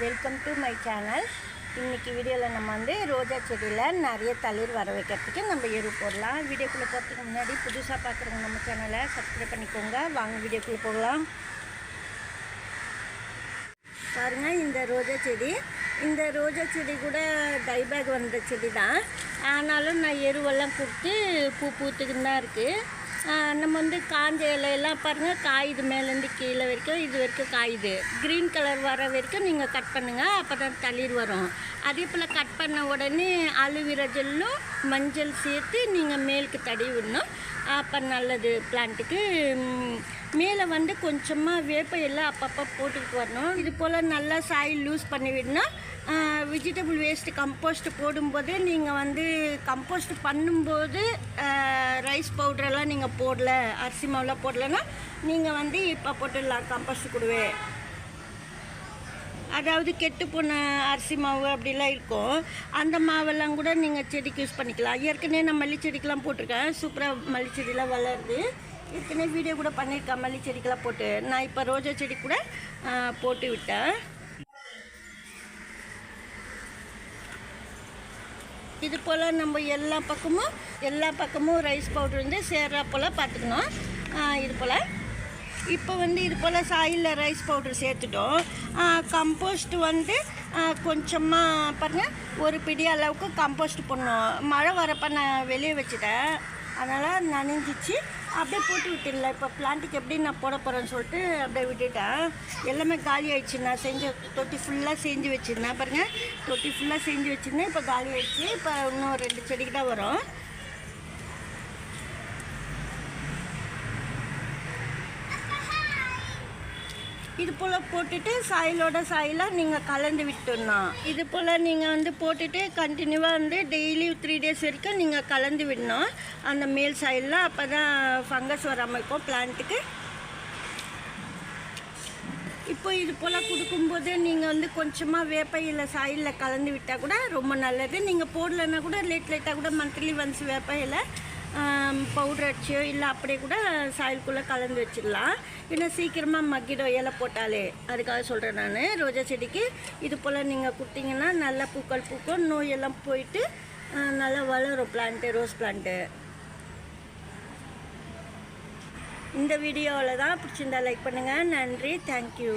Welcome to my channel இன்னைக்கு வீடியோவில் நம்ம வந்து ரோஜா செடியில் நிறைய தளிர் வர வைக்கிறதுக்கு நம்ம எரு போடலாம். வீடியோக்குள்ளே போகிறதுக்கு முன்னாடி புதுசாக பார்க்குறவங்க நம்ம சேனலை சப்ஸ்கிரைப் பண்ணிக்கோங்க. வாங்க வீடியோக்குள்ளே போகலாம். பாருங்கள் இந்த ரோஜா செடி. இந்த ரோஜா செடி கூட டை பேக் வந்த செடி தான். ஆனாலும் நான் எருவெல்லாம் கொடுத்து பூ பூத்துக்குன்னு தான் இருக்குது நம்ம வந்து காஞ்ச இலையெல்லாம் பாருங்கள் காயுது மேலேருந்து கீழே வரைக்கும் இது வரைக்கும் காயுது. க்ரீன் கலர் வர வரைக்கும் நீங்கள் கட் பண்ணுங்கள் அப்போ தான் தளிர் வரும். அதே போல் கட் பண்ண உடனே அலுவிர ஜெல்லும் மஞ்சள் சேர்த்து நீங்கள் மேலுக்கு தடவி விடணும். அப்போ நல்லது. பிளான்ட்டுக்கு மேலே வந்து கொஞ்சமாக வேப்ப எல்லாம் அப்பப்போ போட்டுக்கிட்டு வரணும். இது போல் நல்லா சாயில் லூஸ் பண்ணி விடணும். வெஜிடபிள் வேஸ்ட்டு கம்போஸ்ட் போடும்போது நீங்கள் வந்து கம்போஸ்ட் பண்ணும்போது ரைஸ் பவுடரெல்லாம் நீங்கள் போடல அரிசி மாவுலாம் போடலைன்னா நீங்கள் வந்து இப்போ போட்டுடலாம் கம்பஸ்ட் கூடவே. அதாவது கெட்டு போன அரிசி மாவு அப்படிலாம் இருக்கும். அந்த மாவெல்லாம் கூட நீங்கள் செடிக்கு யூஸ் பண்ணிக்கலாம். ஏற்கனவே நான் மல்லி செடிக்கெலாம் போட்டிருக்கேன். சூப்பராக மல்லி செடிலாம் வளருது. ஏற்கனவே வீடியோ கூட பண்ணியிருக்கேன். மல்லி செடிக்கெலாம் போட்டு. நான் இப்போ ரோஜா செடி கூட போட்டு விட்டேன். இது போல் நம்ம எல்லா பக்கமும் எல்லா பக்கமும் ரைஸ் பவுடர் வந்து சேர்றா போல் பார்த்துக்கணும். இது போல். இப்போ வந்து இது போல் சாயிலில் ரைஸ் பவுடர் சேர்த்துட்டோம். கம்போஸ்ட் வந்து கொஞ்சமாக பாருங்கள் ஒரு பிடி அளவுக்கு கம்போஸ்ட் பண்ணோம் மழை வரப்போ நான் வெளியே வச்சுட்டேன். அதனால் நனைஞ்சிச்சு. அப்படியே போட்டு விட்டுடல இப்போ பிளான்ட்டுக்கு எப்படி நான் போட போகிறேன்னு சொல்லிட்டு அப்படியே விட்டுட்டேன். எல்லாமே காலி ஆயிடுச்சு. நான் செஞ்ச தொட்டி ஃபுல்லாக செஞ்சு வச்சுருந்தேன். பாருங்கள் தொட்டி ஃபுல்லாக செஞ்சு வச்சுருந்தேன். இப்போ காலி ஆயிடுச்சு. இப்போ இன்னும் ரெண்டு செடிக்கு தான் வரும். இது போல் போட்டுட்டு சாயிலோட சாயிலாக நீங்கள் கலந்து விட்டுடணும். இது போல் நீங்கள் வந்து போட்டுட்டு கண்டினியூவாக வந்து டெய்லி த்ரீ டேஸ் வரைக்கும் நீங்கள் கலந்து விடணும். அந்த மேல் சாயிலில் அப்போ தான் ஃபங்கஸ் வராமல் இருக்கும் பிளான்ட்டுக்கு இப்போ இது போல் கொடுக்கும்போது நீங்கள் வந்து கொஞ்சமாக வேப்பையில் சாயிலில் கலந்து விட்டால் கூட ரொம்ப நல்லது. நீங்கள் போடலைன்னா கூட லேட் லேட்டாக கூட மந்த்லி ஒன்ஸ் வேப்பையில் பவுடர் அடிச்சியோ இல்லை அப்படியே கூட சாயலுக்குள்ளே கலந்து வச்சிடலாம். இல்லை சீக்கிரமாக மக்கிடும் இலை போட்டாலே அதுக்காக சொல்கிறேன் நான். ரோஜா செடிக்கு இது போல் நீங்கள் கொடுத்தீங்கன்னா நல்லா பூக்கள் பூக்கும். நோயெல்லாம் போயிட்டு நல்லா வளரும் பிளான்ட்டு ரோஸ் பிளான்ட்டு இந்த வீடியோவில் தான் பிடிச்சிருந்தா லைக் பண்ணுங்கள் நன்றி. தேங்க்யூ